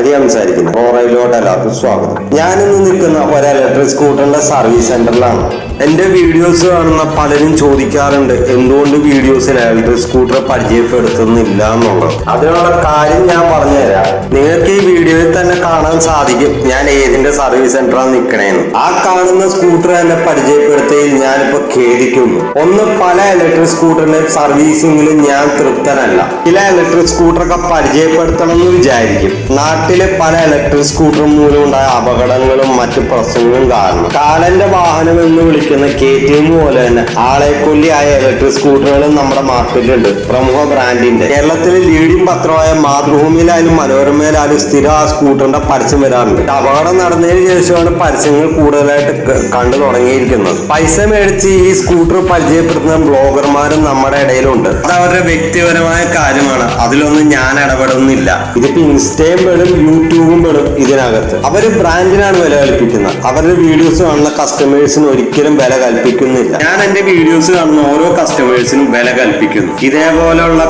hi സംസാരിക്കുന്നത് സംസാരിക്കുന്നു ഓറയിലോട്ട് എല്ലാവർക്കും സ്വാഗതം. ഞാനിന്ന് നിൽക്കുന്ന ഒരു ഇലക്ട്രിക് സ്കൂട്ടറിന്റെ സർവീസ് സെന്ററിലാണ് എന്റെ വീഡിയോസ് കാണുന്ന പലരും ചോദിക്കാറുണ്ട് എന്തുകൊണ്ട് വീഡിയോസിൽ ഇലക്ട്രിക് സ്കൂട്ടർ പരിചയപ്പെടുത്തുന്നില്ല എന്നുള്ളത്. അതിനുള്ള കാര്യം ഞാൻ പറഞ്ഞുതരാം. നിങ്ങൾക്ക് ഈ വീഡിയോയിൽ തന്നെ കാണാൻ സാധിക്കും ഞാൻ ഏതിന്റെ സർവീസ് സെന്ററാണ് നിൽക്കണേന്ന്. ആ കാണുന്ന സ്കൂട്ടർ എന്നെ പരിചയപ്പെടുത്തിയതിൽ ഞാനിപ്പോ ഖേദിക്കുന്നു. ഒന്ന് പല ഇലക്ട്രിക് സ്കൂട്ടറിന്റെ സർവീസിംഗിലും ഞാൻ തൃപ്തനല്ല. ചില ഇലക്ട്രിക് സ്കൂട്ടറൊക്കെ പരിചയപ്പെടുത്തണം എന്ന് വിചാരിക്കും. നാട്ടിലെ പല ഇലക്ട്രിക് സ്കൂട്ടർ മൂലമുണ്ടായ അപകടങ്ങളും മറ്റു പ്രശ്നങ്ങളും കാരണം. കാലന്റെ വാഹനം എന്ന് വിളിക്കുന്ന കെ ടി എം പോലെ തന്നെ ആളെ കൊല്ലിയായ ഇലക്ട്രിക് സ്കൂട്ടറുകളും നമ്മുടെ മാർക്കറ്റിലുണ്ട്. പ്രമുഖ ബ്രാൻഡിന്റെ. കേരളത്തിലെ ലീഡിംഗ് പത്രമായ മാതൃഭൂമിയിലായാലും മനോരമയിലായാലും സ്ഥിരം ആ സ്കൂട്ടറിന്റെ പരസ്യം വരാറുണ്ട്. അപകടം നടന്നതിന് ശേഷമാണ് പരസ്യങ്ങൾ കൂടുതലായിട്ട് കണ്ടു തുടങ്ങിയിരിക്കുന്നത്. പൈസ മേടിച്ച് ഈ സ്കൂട്ടർ പരിചയപ്പെടുത്തുന്ന ബ്ലോഗർമാരും നമ്മുടെ ഇടയിലുണ്ട്. അത് അവരുടെ വ്യക്തിപരമായ കാര്യമാണ്. അതിലൊന്നും ഞാൻ ഇടപെടുന്നില്ല. ഇതിപ്പോ ഇൻസ്റ്റയും പെടും യൂട്യൂബും ഇതിനകത്ത്. അവർ ബ്രാൻഡിനാണ് വില കൽപ്പിക്കുന്നത്. അവരുടെ വീഡിയോസ് കാണുന്ന കസ്റ്റമേഴ്സിന് ഒരിക്കലും വില കൽപ്പിക്കുന്നില്ല. ഞാൻ എന്റെ വീഡിയോസ് കാണുന്ന ഓരോ കസ്റ്റമേഴ്സിനും വില കൽപ്പിക്കുന്നു. ഇതേപോലെയുള്ള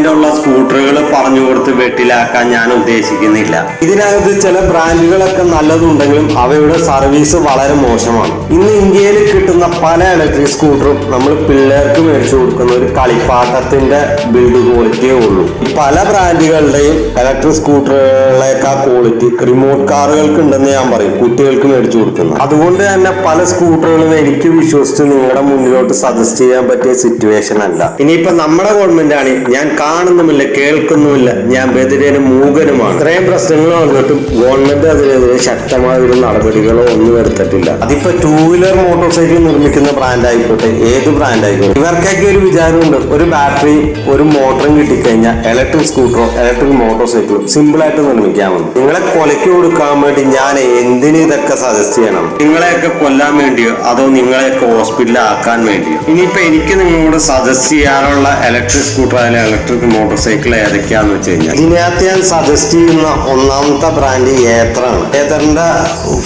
കംപ്ലൈന്റ് ഉള്ള സ്കൂട്ടറുകൾ പറഞ്ഞു കൊടുത്ത് വെട്ടിലാക്കാൻ ഞാൻ ഉദ്ദേശിക്കുന്നില്ല. ഇതിനകത്ത് ചില ബ്രാൻഡുകളൊക്കെ നല്ലതുണ്ടെങ്കിലും അവയുടെ സർവീസ് വളരെ മോശമാണ്. ഇന്ന് ഇന്ത്യയിൽ കിട്ടുന്ന പല ഇലക്ട്രിക് സ്കൂട്ടറും നമ്മൾ പിള്ളേർക്ക് മേടിച്ചു കൊടുക്കുന്ന ഒരു കളിപ്പാട്ടത്തിന്റെ ബിൽഡ് ക്വാളിറ്റിയേ ഉള്ളൂ. പല ബ്രാൻഡുകളുടെയും ഇലക്ട്രിക് സ്കൂട്ടറുകളേക്കാൾ ക്വാളിറ്റി റിമോട്ട് കാറുകൾക്ക് ഉണ്ടെന്ന് ഞാൻ പറയും കുട്ടികൾക്ക് മേടിച്ചു കൊടുക്കുന്നത് അതുകൊണ്ട് തന്നെ പല സ്കൂട്ടറുകളും എനിക്ക് വിശ്വസിച്ച് നിങ്ങളുടെ മുന്നിലോട്ട് സജസ്റ്റ് ചെയ്യാൻ പറ്റിയ സിറ്റുവേഷൻ അല്ല. ഇനിയിപ്പോ നമ്മുടെ ഗവൺമെന്റ് ആണ് ഞാൻ കാണുന്നുമില്ല കേൾക്കുന്നുമില്ല. ഞാൻ ബദിരനും മൂകനുമാണ്. ഇത്രയും പ്രശ്നങ്ങൾ വന്നിട്ടും ഗവൺമെന്റ് അതിനെതിരെ ശക്തമായ ഒരു നടപടികളോ ഒന്നും എടുത്തിട്ടില്ല. അതിപ്പോ ടൂ വീലർ മോട്ടോർ സൈക്കിൾ നിർമ്മിക്കുന്ന ബ്രാൻഡ് ആയിക്കോട്ടെ ഏത് ബ്രാൻഡ് ആയിക്കോട്ടെ ഇവർക്കൊക്കെ ഒരു വിചാരമുണ്ട്. ഒരു ബാറ്ററി ഒരു മോട്ടറും കിട്ടിക്കഴിഞ്ഞാൽ ഇലക്ട്രിക് സ്കൂട്ടറോ ഇലക്ട്രിക് മോട്ടോർ സൈക്കിളോ സിമ്പിൾ ആയിട്ട് നിർമ്മിക്കാമെന്ന് നിങ്ങളെ കൊലയ്ക്ക് കൊടുക്കാൻ വേണ്ടി ഞാൻ എന്തിന് ഇതൊക്കെ സജസ്റ്റ് ചെയ്യണം? നിങ്ങളെയൊക്കെ കൊല്ലാൻ വേണ്ടിയോ? അതോ നിങ്ങളെയൊക്കെ ഹോസ്പിറ്റലിൽ ആക്കാൻ വേണ്ടിയോ? ഇനിയിപ്പോ എനിക്ക് നിങ്ങളോട് സജസ്റ്റ് ചെയ്യാനുള്ള ഇലക്ട്രിക് സ്കൂട്ടർ അല്ലെങ്കിൽ ഇലക്ട്രിക് മോട്ടോർ സൈക്കിൾ ഏതൊക്കെയാന്ന് വെച്ച് കഴിഞ്ഞാൽ. ഇതിനകത്ത് ഞാൻ സജസ്റ്റ് ചെയ്യുന്ന ഒന്നാമത്തെ ബ്രാൻഡ് ഏത്രാണ് ഏത്തറിന്റെ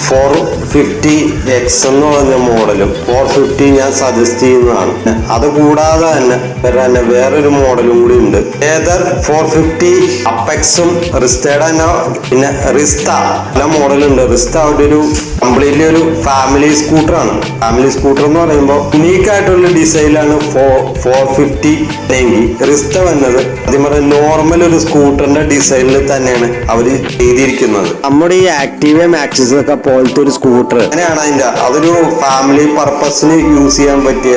ഫോർ ഫിഫ്റ്റി എക്സ് എന്ന് പറഞ്ഞ മോഡലും ഫോർ ഫിഫ്റ്റി ഞാൻ സജസ്റ്റ് ചെയ്യുന്നതാണ്. അത് കൂടാതെ തന്നെ വരാൻ വേറൊരു മോഡലും കൂടി ഉണ്ട്. ഏതർ ഫോർ ഫിഫ്റ്റി അപ്പെക്സും റിസ്റ്റേഡ് പിന്നെ റിസ്ത പല മോഡലുണ്ട് റിസ്ത അവിടെ ഒരു കംപ്ലീറ്റ്ലി ഒരു ഫാമിലി സ്കൂട്ടറാണ് ഫാമിലി സ്കൂട്ടർ എന്ന് പറയുമ്പോൾ യുണീക്ക് ആയിട്ടുള്ള ഡിസൈനിലാണ് ഫോർ ഫോർ ഫിഫ്റ്റി ടെങ്കി റിസ്ത വന്നത്. ആദ്യം പറഞ്ഞ നോർമൽ ഒരു സ്കൂട്ടറിന്റെ ഡിസൈനിൽ തന്നെയാണ് അവർ ചെയ്തിരിക്കുന്നത്. നമ്മുടെ ഈ ആക്ടീവ മാക്സിസ് ഒക്കെ പോലത്തെ ഒരു സ്കൂട്ടർ അങ്ങനെയാണ് അതിന്റെ അതൊരു ഫാമിലി പർപ്പസിന് യൂസ് ചെയ്യാൻ പറ്റിയ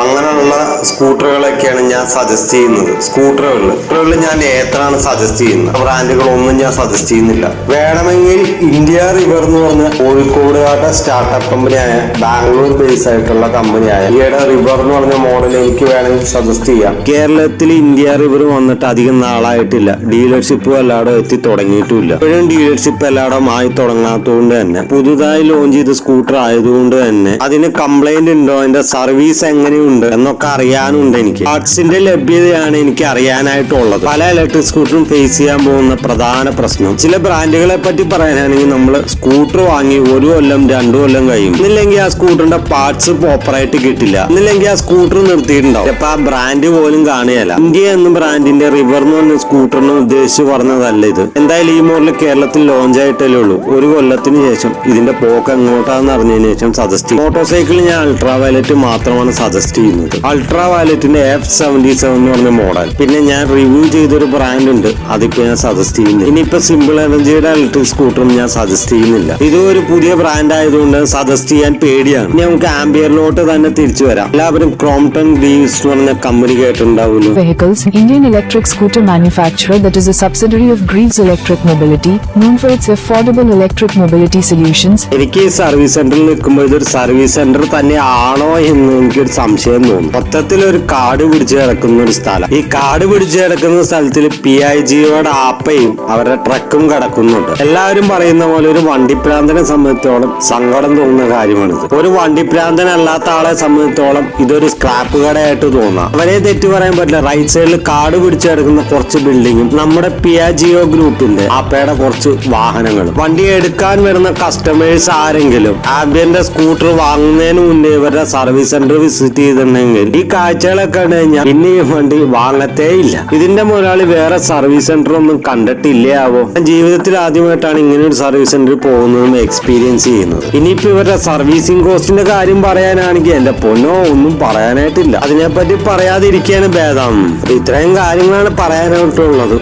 അങ്ങനെയുള്ള സ്കൂട്ടറുകളൊക്കെയാണ് ഞാൻ സജസ്റ്റ് ചെയ്യുന്നത്. സ്കൂട്ടറുകളിൽ സ്കൂട്ടറുകളിൽ ഞാൻ ഏത്രാണ് സജസ്റ്റ് ചെയ്യുന്നത്. ബ്രാൻഡുകളൊന്നും ഞാൻ സജസ്റ്റ് ചെയ്യുന്നില്ല. വേണമെങ്കിൽ ഇന്ത്യ റിവർ എന്ന് പറഞ്ഞ കോഴിക്കോടുകാരുടെ സ്റ്റാർട്ടപ്പ് കമ്പനിയായ ബാംഗ്ലൂർ ബേസ് ആയിട്ടുള്ള കമ്പനിയായ ഈയുടെ റിവർ എന്ന് പറഞ്ഞ മോഡൽ എനിക്ക് വേണമെങ്കിൽ സജസ്റ്റ് ചെയ്യാം. കേരളത്തിൽ ഇന്ത്യ റിവർ വന്നിട്ട് അധികം നാളായിട്ടില്ല. ഡീലർഷിപ്പ് എല്ലായിടും എത്തി തുടങ്ങിയിട്ടുമില്ല ഇപ്പോഴും ഡീലർഷിപ്പ് എല്ലായിടം ആയി തുടങ്ങാത്തതുകൊണ്ട് തന്നെ പുതുതായി ലോഞ്ച് ചെയ്ത സ്കൂട്ടർ ആയതുകൊണ്ട് തന്നെ അതിന് കംപ്ലൈന്റ് ഉണ്ടോ? അതിന്റെ സർവീസ് എങ്ങനെയുണ്ട്? എന്നൊക്കെ അറിയാനുണ്ട് എനിക്ക്. പാർട്സിന്റെ ലഭ്യതയാണ് എനിക്ക് അറിയാനായിട്ടുള്ളത്. പല ഇലക്ട്രിക് സ്കൂട്ടറും ഫേസ് ചെയ്യാൻ പോകുന്ന പ്രധാന പ്രശ്നം. ചില ബ്രാൻഡുകളെ പറ്റി പറയാനാണെങ്കിൽ നമ്മൾ സ്കൂട്ടർ വാങ്ങി ഒരു കൊല്ലം രണ്ടു കൊല്ലം കഴിയും. ഇന്നില്ലെങ്കിൽ ആ സ്കൂട്ടറിന്റെ പാർട്സ് പ്രോപ്പറായിട്ട് കിട്ടില്ല. ഇന്നില്ലെങ്കിൽ ആ സ്കൂട്ടർ നിർത്തിയിട്ടുണ്ടാവും. അപ്പൊ ആ ബ്രാൻഡ് പോലും കാണുകയല്ല. ഇന്ത്യ എന്ന ബ്രാൻഡിന്റെ റിവർ എന്ന് പറഞ്ഞ സ്കൂട്ടറിന് ഉദ്ദേശിച്ച് പറഞ്ഞതല്ല ഇത്. എന്തായാലും ഈ മോഡൽ കേരളത്തിൽ ലോഞ്ച് ആയിട്ടല്ലേ ഉള്ളൂ. ഒരു കൊല്ലത്തിന് ശേഷം ഇതിന്റെ പോക്ക് എങ്ങോട്ടാന്ന് അറിഞ്ഞതിന് ശേഷം സജസ്റ്റ് ചെയ്യും മോട്ടോർ സൈക്കിൾ ഞാൻ അൾട്രാ വയലറ്റ് മാത്രമാണ് സജസ്റ്റ് ചെയ്യുന്നത്. അൾട്രാ വയലറ്റിന്റെ എഫ് സെവന്റി സെവൻ എന്ന് പറഞ്ഞ മോഡൽ പിന്നെ ഞാൻ റിവ്യൂ ചെയ്തൊരു ബ്രാൻഡ് ഉണ്ട്. അതിപ്പോ ഞാൻ സജസ്റ്റ് ചെയ്യുന്നില്ല. ഇനിയിപ്പോ സിമ്പിൾ എനർജിയുടെ ഇലക്ട്രിക് സ്കൂട്ടറും ഞാൻ സജസ്റ്റ് ചെയ്യുന്നില്ല. ഇത് ഒരു പുതിയ ബ്രാൻഡ് ആയതുകൊണ്ട് സജസ്റ്റ് ചെയ്യാൻ പേടിയാണ്. ഇനി നമുക്ക് ആംബിയറിലോട്ട് തന്നെ തിരിച്ചു വരാം. എല്ലാവരും ക്രോംപ്ടൺ ഗ്രീവ്സ് എന്ന് പറഞ്ഞ company കേട്ടിട്ടുണ്ടാവുമല്ലോ. Vehicles Indian electric scooter manufacturer that is a subsidiary of Greaves electric mobility known for its affordable electric mobility solutions. എനിക്ക് സർവീസ് സെന്ററിൽ നിൽക്കുമ്പോൾ ഇതൊരു സർവീസ് സെന്റർ തന്നെ ആണോ എന്ന് എനിക്കൊരു സംശയം തോന്നുന്നു മൊത്തത്തിൽ ഒരു കാട് പിടിച്ച് കിടക്കുന്ന ഒരു സ്ഥലം. ഈ കാട് പിടിച്ച് കിടക്കുന്ന സ്ഥലത്തിൽ പി ഐ ജിയുടെ ആപ്പയും അവരുടെ ട്രക്കും കിടക്കുന്നുണ്ട്. എല്ലാവരും പറയുന്ന പോലെ ഒരു വണ്ടിപ്രാന്തനെ സംബന്ധിച്ചോളം സങ്കടം തോന്നുന്ന കാര്യമാണിത്. ഒരു വണ്ടിപ്രാന്തൻ അല്ലാത്ത ആളെ സംബന്ധിച്ചോളം ഇതൊരു സ്ക്രാപ്പ് കടയായിട്ട് തോന്നാം. അവരെ തെറ്റ് പറയാൻ പറ്റില്ല. റൈറ്റ് സൈഡിൽ കാട് പിടിച്ച് കിടക്കുന്ന കുറച്ച് ബിൽഡിങ്ങും നമ്മുടെ പി ഐ ജിയോ ഗ്രൂപ്പിന്റെ ആപ്പയുടെ കുറച്ച് വാഹനങ്ങളും. വണ്ടി എടുക്കാൻ വരുന്ന കസ്റ്റമേഴ്സ് ആരെങ്കിലും ആംബിയന്റെ സ്കൂട്ടർ വാങ്ങുന്നതിന് മുന്നേ ഇവരുടെ സർവീസ് സെന്റർ വിസിറ്റ് ചെയ്തിട്ടുണ്ടെങ്കിൽ ഈ കാഴ്ചകളൊക്കെ കഴിഞ്ഞാൽ പിന്നെ ഈ വണ്ടി വാങ്ങത്തേ ഇല്ല. ഇതിന്റെ മുതലാളി വേറെ സർവീസ് സെന്റർ ഒന്നും കണ്ടിട്ടില്ലയാവോ ആവോ? ജീവിതത്തിൽ ആദ്യമായിട്ടാണ് ഇങ്ങനെ ഒരു സർവീസ് സെന്ററിൽ പോകുന്നതും എക്സ്പീരിയൻസ് ചെയ്യുന്നത്. ഇനിയിപ്പോ ഇവരുടെ സർവീസിംഗ് കോസ്റ്റിന്റെ കാര്യം പറയാനാണെങ്കിൽ എന്റെ പൊന്നോ ഒന്നും പറയാനായിട്ടില്ല. അതിനെപ്പറ്റി പറയാതിരിക്കാണ് ഭേദം. ഇത്രയും കാര്യങ്ങളാണ് പറയാനായിട്ടുള്ളത്.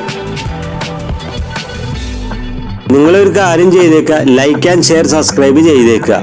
നിങ്ങളൊരു കാര്യം ചെയ്തേക്കുക ലൈക്ക് ആൻഡ് ഷെയർ സബ്സ്ക്രൈബ് ചെയ്തേക്കുക.